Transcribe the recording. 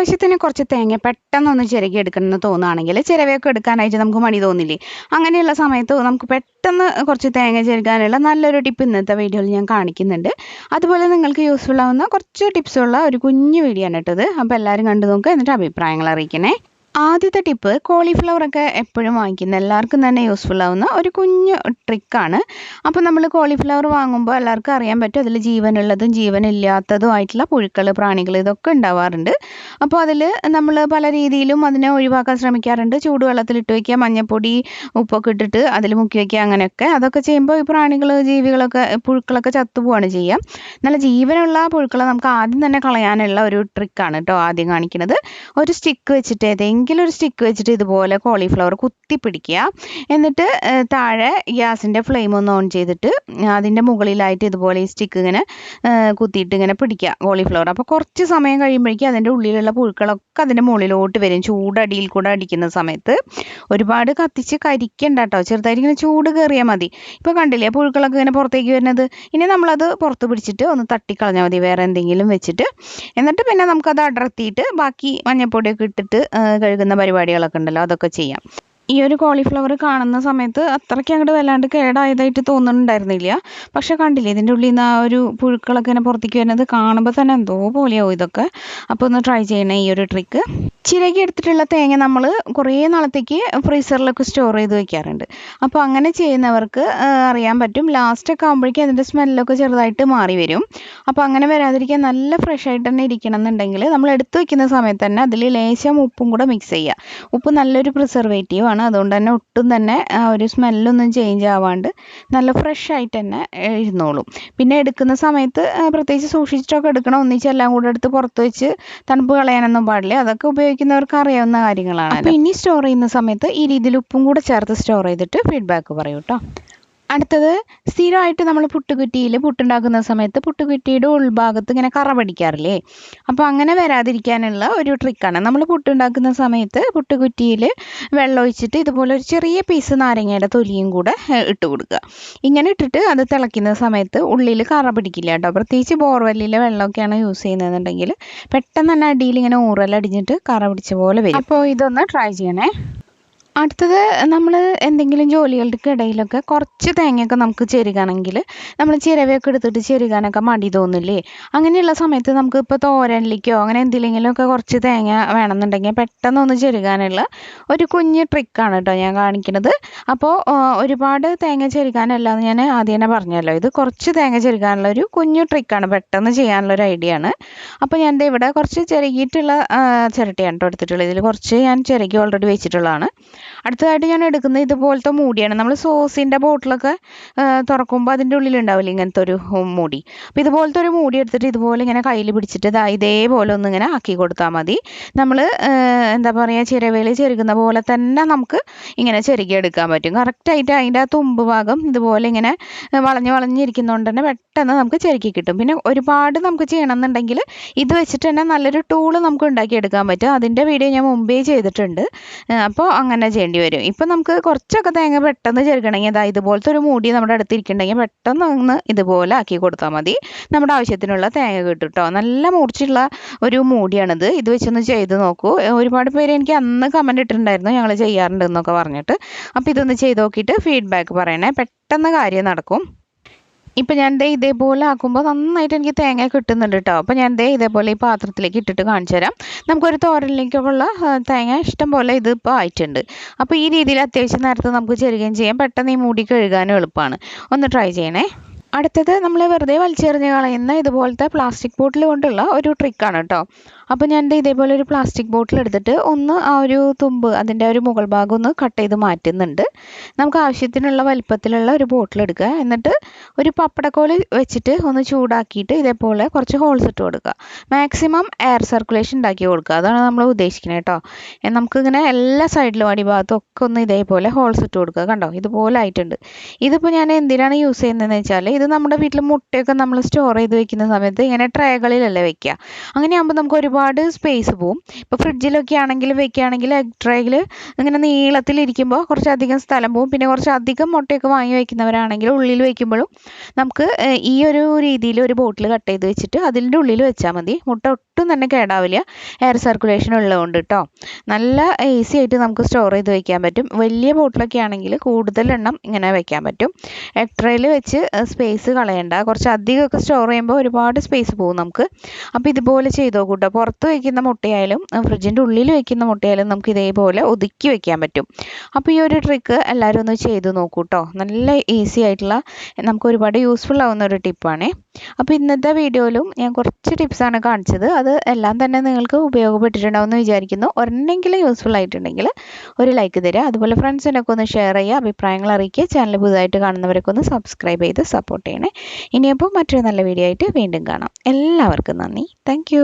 അത്യാവശ്യത്തിന് കുറച്ച് തേങ്ങ പെട്ടെന്നൊന്ന് ചിരകി എടുക്കണമെന്ന് തോന്നുകയാണെങ്കിൽ ചിരവയൊക്കെ എടുക്കാനായിട്ട് നമുക്ക് മടി തോന്നില്ലേ? അങ്ങനെയുള്ള സമയത്ത് നമുക്ക് പെട്ടെന്ന് കുറച്ച് തേങ്ങ ചിരകാനുള്ള നല്ലൊരു ടിപ്പ് ഇന്നത്തെ വീഡിയോയിൽ ഞാൻ കാണിക്കുന്നുണ്ട്. അതുപോലെ നിങ്ങൾക്ക് യൂസ്ഫുൾ ആവുന്ന കുറച്ച് ടിപ്സുള്ള ഒരു കുഞ്ഞു വീഡിയോ ആണ് കേട്ടത്. അപ്പോൾ എല്ലാവരും കണ്ടു നോക്കുക എന്നിട്ട് അഭിപ്രായങ്ങൾ അറിയിക്കണേ. ആദ്യത്തെ ടിപ്പ് കോളിഫ്ലവർ ഒക്കെ എപ്പോഴും വാങ്ങിക്കുന്ന എല്ലാവർക്കും തന്നെ യൂസ്ഫുൾ ആവുന്ന ഒരു കുഞ്ഞു ട്രിക്കാണ് അപ്പോൾ നമ്മൾ കോളിഫ്ലവർ വാങ്ങുമ്പോൾ എല്ലാവർക്കും അറിയാൻ പറ്റും അതിൽ ജീവനുള്ളതും ജീവനില്ലാത്തതുമായിട്ടുള്ള പുഴുക്കൾ പ്രാണികൾ ഇതൊക്കെ ഉണ്ടാവാറുണ്ട്. അപ്പോൾ അതിൽ നമ്മൾ പല രീതിയിലും അതിനെ ഒഴിവാക്കാൻ ശ്രമിക്കാറുണ്ട്. ചൂടുവെള്ളത്തിലിട്ട് വയ്ക്കുക മഞ്ഞപ്പൊടി ഉപ്പൊക്കെ ഇട്ടിട്ട് അതിൽ മുക്കി വയ്ക്കുക അങ്ങനെയൊക്കെ. അതൊക്കെ ചെയ്യുമ്പോൾ ഈ പ്രാണികൾ ജീവികളൊക്കെ പുഴുക്കളൊക്കെ ചത്തുപോവാണ് ചെയ്യുക. നല്ല ജീവനുള്ള പുഴുക്കളെ നമുക്ക് ആദ്യം തന്നെ കളയാനുള്ള ഒരു ട്രിക്കാണ് കേട്ടോ ആദ്യം കാണിക്കുന്നത്. ഒരു സ്റ്റിക്ക് വെച്ചിട്ട് ഏതെങ്കിലും ഒരു സ്റ്റിക്ക് വെച്ചിട്ട് ഇതുപോലെ കോളിഫ്ലവർ കുത്തി പിടിക്കുക. എന്നിട്ട് താഴെ ഗ്യാസിന്റെ ഫ്ലെയിം ഒന്ന് ഓൺ ചെയ്തിട്ട് അതിന്റെ മുകളിലായിട്ട് ഇതുപോലെ ഈ സ്റ്റിക്ക് ഇങ്ങനെ കുത്തിയിട്ട് ഇങ്ങനെ പിടിക്കുക കോളിഫ്ലവർ അപ്പോൾ കുറച്ച് സമയം കഴിയുമ്പോഴേക്കും അതിന്റെ ഉള്ളിലുള്ള പുഴുക്കളൊക്കെ അതിന്റെ മുകളിലോട്ട് വരും. ചൂടടിയിൽ കൂടെ അടിക്കുന്ന സമയത്ത്. ഒരുപാട് കത്തിച്ച് കരിക്കണ്ട കേട്ടോ ചെറുതായിട്ട് ഇങ്ങനെ ചൂട് കയറിയാൽ മതി. ഇപ്പോൾ കണ്ടില്ലേ പുഴുക്കളൊക്കെ ഇങ്ങനെ പുറത്തേക്ക് വരുന്നത്? ഇനി നമ്മളത് പുറത്ത് പിടിച്ചിട്ട് ഒന്ന് തട്ടിക്കളഞ്ഞാൽ മതി. വേറെ എന്തെങ്കിലും വെച്ചിട്ട്. എന്നിട്ട് പിന്നെ നമുക്കത് അടർത്തിയിട്ട് ബാക്കി മഞ്ഞപ്പൊടിയൊക്കെ ഇട്ടിട്ട് കഴുകുന്ന പരിപാടികളൊക്കെ ഉണ്ടല്ലോ അതൊക്കെ ചെയ്യാം. ഈ ഒരു കോളിഫ്ലവർ കാണുന്ന സമയത്ത് അത്രയ്ക്ക് അങ്ങോട്ട് വല്ലാണ്ട് കേടായതായിട്ട് തോന്നുന്നുണ്ടായിരുന്നില്ല. പക്ഷെ കണ്ടില്ലേ ഇതിന്റെ ഉള്ളിൽ നിന്ന് ആ ഒരു പുഴുക്കളൊക്കെ ഇങ്ങനെ പുറത്തേക്ക് വരുന്നത് കാണുമ്പോൾ തന്നെ എന്തോ പോലെയാവും ഇതൊക്കെ. അപ്പോൾ ഒന്ന് ട്രൈ ചെയ്യണേ ഈ ഒരു ട്രിക്ക് ചിരകി എടുത്തിട്ടുള്ള തേങ്ങ നമ്മൾ കുറേ നാളത്തേക്ക് ഫ്രീസറിലൊക്കെ സ്റ്റോർ ചെയ്ത് വെക്കാറുണ്ട്. അപ്പോൾ അങ്ങനെ ചെയ്യുന്നവർക്ക് അറിയാൻ പറ്റും. ലാസ്റ്റൊക്കെ ആകുമ്പോഴേക്കും അതിന്റെ സ്മെല്ലൊക്കെ ചെറുതായിട്ട് മാറി വരും. അപ്പോൾ അങ്ങനെ വരാതിരിക്കാൻ നല്ല ഫ്രഷ് ആയിട്ട് തന്നെ ഇരിക്കണം എന്നുണ്ടെങ്കിൽ നമ്മൾ എടുത്ത് വെക്കുന്ന സമയത്ത് തന്നെ അതിൽ ലേശം ഉപ്പും കൂടെ മിക്സ് ചെയ്യുക. ഉപ്പ് നല്ലൊരു പ്രിസർവേറ്റീവ് ആണ്. അതുകൊണ്ട് തന്നെ ഒട്ടും തന്നെ ആ ഒരു സ്മെല്ലൊന്നും ചേഞ്ച് ആവാണ്ട് നല്ല ഫ്രഷ് ആയിട്ട് തന്നെ ഇരുന്നോളും. പിന്നെ എടുക്കുന്ന സമയത്ത് പ്രത്യേകിച്ച് സൂക്ഷിച്ചിട്ടൊക്കെ എടുക്കണം. ഒന്നിച്ച് എല്ലാം കൂടെ എടുത്ത് പുറത്ത് വെച്ച് തണുപ്പ് കളയാനൊന്നും പാടില്ല. അതൊക്കെ ഉപയോഗിക്കുന്നവർക്ക് അറിയാവുന്ന കാര്യങ്ങളാണ് അപ്പോൾ ഇനി സ്റ്റോർ ചെയ്യുന്ന സമയത്ത് ഈ രീതിയിൽ ഉപ്പും കൂടെ ചേർത്ത് സ്റ്റോർ ചെയ്തിട്ട് ഫീഡ്ബാക്ക് പറയൂ കേട്ടോ അടുത്തത് സ്ഥിരമായിട്ട് നമ്മൾ പുട്ടുകുറ്റിയിൽ പുട്ടുണ്ടാക്കുന്ന സമയത്ത് പുട്ടുകുറ്റിയുടെ ഉൾഭാഗത്ത് ഇങ്ങനെ കറ പിടിക്കാറില്ലേ? അപ്പോൾ അങ്ങനെ വരാതിരിക്കാനുള്ള ഒരു ട്രിക്കാണ് നമ്മൾ പുട്ടുണ്ടാക്കുന്ന സമയത്ത് പുട്ടുകുറ്റിയിൽ വെള്ളം ഒഴിച്ചിട്ട് ഇതുപോലെ ഒരു ചെറിയ പീസ് നാരങ്ങയുടെ തൊലിയും കൂടെ ഇട്ട് കൊടുക്കുക. ഇങ്ങനെ ഇട്ടിട്ട് അത് തിളയ്ക്കുന്ന സമയത്ത് ഉള്ളിൽ കറ പിടിക്കില്ല കേട്ടോ. പ്രത്യേകിച്ച് ബോർവെല്ലിലെ വെള്ളമൊക്കെയാണ് യൂസ് ചെയ്യുന്നതെന്നുണ്ടെങ്കിൽ പെട്ടെന്ന് തന്നെ അടിയിൽ ഇങ്ങനെ ഊറലടിഞ്ഞിട്ട് കറ പിടിച്ച പോലെ വരും. അപ്പോൾ ഇതൊന്ന് ട്രൈ ചെയ്യണേ. അടുത്തത് നമ്മൾ എന്തെങ്കിലും ജോലികൾക്ക് ഇടയിലൊക്കെ കുറച്ച് തേങ്ങയൊക്കെ നമുക്ക് ചെരുകണമെങ്കിൽ നമ്മൾ ചിരവയൊക്കെ എടുത്തിട്ട് ചെരുകാനൊക്കെ മടി തോന്നില്ലേ? അങ്ങനെയുള്ള സമയത്ത് നമുക്ക് ഇപ്പോൾ തോരനിലേക്കോ അങ്ങനെ എന്തിലെങ്കിലുമൊക്കെ കുറച്ച് തേങ്ങ വേണമെന്നുണ്ടെങ്കിൽ പെട്ടെന്ന് ഒന്ന് ചെരുകാനുള്ള ഒരു കുഞ്ഞ് ട്രിക്കാണ് കേട്ടോ ഞാൻ കാണിക്കുന്നത്. അപ്പോൾ ഒരുപാട് തേങ്ങ ചെരുകാനല്ല എന്ന് ഞാൻ ആദ്യം തന്നെ പറഞ്ഞല്ലോ. ഇത് കുറച്ച് തേങ്ങ ചെരുകാനുള്ള ഒരു കുഞ്ഞു ട്രിക്കാണ് പെട്ടെന്ന് ചെയ്യാനുള്ള ഒരു ഐഡിയ ആണ്. അപ്പോൾ ഞാൻ ഇവിടെ കുറച്ച് ചിരകിയിട്ടുള്ള ചിരട്ടയാണ് കേട്ടോ എടുത്തിട്ടുള്ളത്. ഇതിൽ കുറച്ച് ഞാൻ ചിരകി ഓൾറെഡി വെച്ചിട്ടുള്ളതാണ്. അടുത്തതായിട്ട് ഞാൻ എടുക്കുന്നത് ഇതുപോലത്തെ മൂടിയാണ്. നമ്മൾ സോസിന്റെ ബോട്ടിലൊക്കെ തുറക്കുമ്പോൾ അതിന്റെ ഉള്ളിലുണ്ടാവില്ലേ ഇങ്ങനത്തെ ഒരു മൂടി. അപ്പോൾ ഇതുപോലത്തെ ഒരു മൂടി എടുത്തിട്ട് ഇതുപോലെ ഇങ്ങനെ കയ്യിൽ പിടിച്ചിട്ട് ഇതേപോലെ ഒന്ന് ഇങ്ങനെ ആക്കി കൊടുത്താൽ മതി. നമ്മൾ എന്താ പറയുക ചിരവേലി ചെരുകുന്ന പോലെ തന്നെ നമുക്ക് ഇങ്ങനെ ചെരുകിയെടുക്കാൻ പറ്റും. കറക്റ്റായിട്ട് അതിന്റെ ആ തുമ്പ് ഭാഗം ഇതുപോലെ ഇങ്ങനെ വളഞ്ഞ് വളഞ്ഞിരിക്കുന്നതുകൊണ്ട് തന്നെ പെട്ടെന്ന് നമുക്ക് ചെരുക്കി കിട്ടും. പിന്നെ ഒരുപാട് നമുക്ക് ചെയ്യണമെന്നുണ്ടെങ്കിൽ ഇത് വെച്ചിട്ട് തന്നെ നല്ലൊരു ടൂൾ നമുക്ക് ഉണ്ടാക്കിയെടുക്കാൻ പറ്റും. അതിന്റെ വീഡിയോ ഞാൻ മുമ്പേ ചെയ്തിട്ടുണ്ട്. അപ്പോൾ അങ്ങനെ ചെയ്യേണ്ടി വരും ഇപ്പം നമുക്ക് കുറച്ചൊക്കെ തേങ്ങ പെട്ടെന്ന് ചെറുക്കണമെങ്കിൽ അതാ ഇതുപോലത്തെ ഒരു മൂടി നമ്മുടെ അടുത്ത് ഇരിക്കുന്നുണ്ടെങ്കിൽ പെട്ടെന്ന് ഒന്ന് ഇതുപോലെ ആക്കി കൊടുത്താൽ മതി. നമ്മുടെ ആവശ്യത്തിനുള്ള തേങ്ങ കിട്ടും കേട്ടോ നല്ല മൂർച്ചയുള്ള ഒരു മൂടിയാണിത്. ഇത് വെച്ചൊന്ന് ചെയ്ത് നോക്കൂ. ഒരുപാട് പേര് എനിക്ക് അന്ന് കമന്റ് ഇട്ടിട്ടുണ്ടായിരുന്നു. ഞങ്ങൾ ചെയ്യാറുണ്ട് എന്നൊക്കെ പറഞ്ഞിട്ട്. അപ്പോൾ ഇതൊന്ന് ചെയ്ത് നോക്കിയിട്ട് ഫീഡ്ബാക്ക് പറയണേ. പെട്ടെന്ന് കാര്യം നടക്കും. ഇപ്പം ഞാൻ ദേ ഇതേപോലെ ആക്കുമ്പോൾ നന്നായിട്ട് എനിക്ക് തേങ്ങ കിട്ടുന്നുണ്ട് കേട്ടോ അപ്പോൾ ഞാൻ ദേ ഇതേപോലെ ഈ പാത്രത്തിലേക്ക് ഇട്ടിട്ട് കാണിച്ചു തരാം. നമുക്കൊരു തോരനിലേക്കുള്ള തേങ്ങ ഇഷ്ടം പോലെ ഇത് ഇപ്പോൾ ആയിട്ടുണ്ട്. അപ്പോൾ ഈ രീതിയിൽ അത്യാവശ്യം നേരത്തെ നമുക്ക് ചെരുകയും ചെയ്യാം. പെട്ടെന്ന് ഈ മൂടി കഴുകാനും എളുപ്പമാണ് ഒന്ന് ട്രൈ ചെയ്യണേ. അടുത്തത് നമ്മൾ വെറുതെ വലിച്ചെറിഞ്ഞ് കളയുന്ന ഇതുപോലത്തെ പ്ലാസ്റ്റിക് ബോട്ടിൽ കൊണ്ടുള്ള ഒരു ട്രിക്കാണ് കേട്ടോ അപ്പോൾ ഞാൻ ഇതേപോലെ ഒരു പ്ലാസ്റ്റിക് ബോട്ടിൽ എടുത്തിട്ട് ഒന്ന് ആ ഒരു തുമ്പ് അതിന്റെ ഒരു മുകൾ ഭാഗം ഒന്ന് കട്ട് ചെയ്ത് മാറ്റുന്നുണ്ട്. നമുക്ക് ആവശ്യത്തിനുള്ള വലിപ്പത്തിലുള്ള ഒരു ബോട്ടിൽ എടുക്കുക. എന്നിട്ട് ഒരു പപ്പടക്കോൽ വെച്ചിട്ട് ഒന്ന് ചൂടാക്കിയിട്ട് ഇതേപോലെ കുറച്ച് ഹോൾസ് ഇട്ട് കൊടുക്കുക. മാക്സിമം എയർ സർക്കുലേഷൻ ഉണ്ടാക്കി കൊടുക്കുക. അതാണ് നമ്മൾ ഉദ്ദേശിക്കുന്നത് കേട്ടോ നമുക്കിങ്ങനെ എല്ലാ സൈഡിലും അടിഭാഗത്തും ഒക്കെ ഒന്ന് ഇതേപോലെ ഹോൾസ് ഇട്ട് കൊടുക്കുക. കണ്ടോ? ഇതുപോലെ ആയിട്ടുണ്ട്. ഇതിപ്പോൾ ഞാൻ എന്തിനാണ് യൂസ് ചെയ്യുന്നതെന്ന് വെച്ചാൽ ഇത് നമ്മുടെ വീട്ടിൽ മുട്ടയൊക്കെ നമ്മൾ സ്റ്റോർ ചെയ്ത് വെക്കുന്ന സമയത്ത് ഇങ്ങനെ ട്രേകളിലല്ലേ വെക്കുക അങ്ങനെയാകുമ്പോൾ നമുക്ക് ഒരുപാട് സ്പേസ് പോവും. ഇപ്പോൾ ഫ്രിഡ്ജിലൊക്കെ ആണെങ്കിൽ വെക്കുകയാണെങ്കിൽ എഗ് ട്രേയിൽ ഇങ്ങനെ നീളത്തിലിരിക്കുമ്പോൾ കുറച്ചധികം സ്ഥലം പോവും. പിന്നെ കുറച്ചധികം മുട്ടയൊക്കെ വാങ്ങി വെക്കുന്നവരാണെങ്കിൽ ഉള്ളിൽ വെക്കുമ്പോഴും നമുക്ക് ഈ ഒരു രീതിയിൽ ഒരു ബോട്ടിൽ കട്ട് ചെയ്ത് വെച്ചിട്ട് അതിന്റെ ഉള്ളിൽ വെച്ചാൽ മതി. മുട്ട ഒട്ടും തന്നെ കേടാവില്ല. എയർ സർക്കുലേഷൻ ഉള്ളതുകൊണ്ട് കേട്ടോ നല്ല ഈസി ആയിട്ട് നമുക്ക് സ്റ്റോർ ചെയ്ത് വെക്കാൻ പറ്റും. വലിയ ബോട്ടിലൊക്കെ ആണെങ്കിൽ കൂടുതൽ എണ്ണം ഇങ്ങനെ വെക്കാൻ പറ്റും. എക്ട്രയിൽ വെച്ച് സ്പേസ് കളയണ്ട. കുറച്ച് അധികമൊക്കെ സ്റ്റോർ ചെയ്യുമ്പോൾ ഒരുപാട് സ്പേസ് പോകും നമുക്ക്. അപ്പോൾ ഇതുപോലെ ചെയ്ത് കേട്ടോ? പുറത്ത് വയ്ക്കുന്ന മുട്ടയായാലും ഫ്രിഡ്ജിന്റെ ഉള്ളിൽ വയ്ക്കുന്ന മുട്ടയായാലും നമുക്ക് ഇതേപോലെ ഒതുക്കി വയ്ക്കാൻ പറ്റും. അപ്പോൾ ഈ ഒരു ട്രിക്ക് എല്ലാവരും ഒന്ന് ചെയ്ത് നോക്കൂട്ടോ നല്ല ഈസി ആയിട്ടുള്ള നമുക്ക് ഒരുപാട് യൂസ്ഫുൾ ആവുന്ന ഒരു ടിപ്പാണേ അപ്പോൾ ഇന്നത്തെ വീഡിയോയിലും ഞാൻ കുറച്ച് ടിപ്സാണ് കാണിച്ചത്. അത് എല്ലാം തന്നെ നിങ്ങൾക്ക് ഉപയോഗപ്പെട്ടിട്ടുണ്ടാവുമെന്ന് വിചാരിക്കുന്നു. ഒരെണ്ണെങ്കിലും യൂസ്ഫുൾ ആയിട്ടുണ്ടെങ്കിൽ ഒരു ലൈക്ക് തരിക. അതുപോലെ ഫ്രണ്ട്സിനൊക്കെ ഒന്ന് ഷെയർ ചെയ്യുക. അഭിപ്രായങ്ങൾ അറിയിക്കുക. ചാനൽ പുതുതായിട്ട് കാണുന്നവരൊക്കെ ഒന്ന് സബ്സ്ക്രൈബ് ചെയ്ത് സപ്പോർട്ട് ചെയ്യണേ. ഇനിയപ്പോൾ മറ്റൊരു നല്ല വീഡിയോ ആയിട്ട് വീണ്ടും കാണാം. എല്ലാവർക്കും നന്ദി. താങ്ക്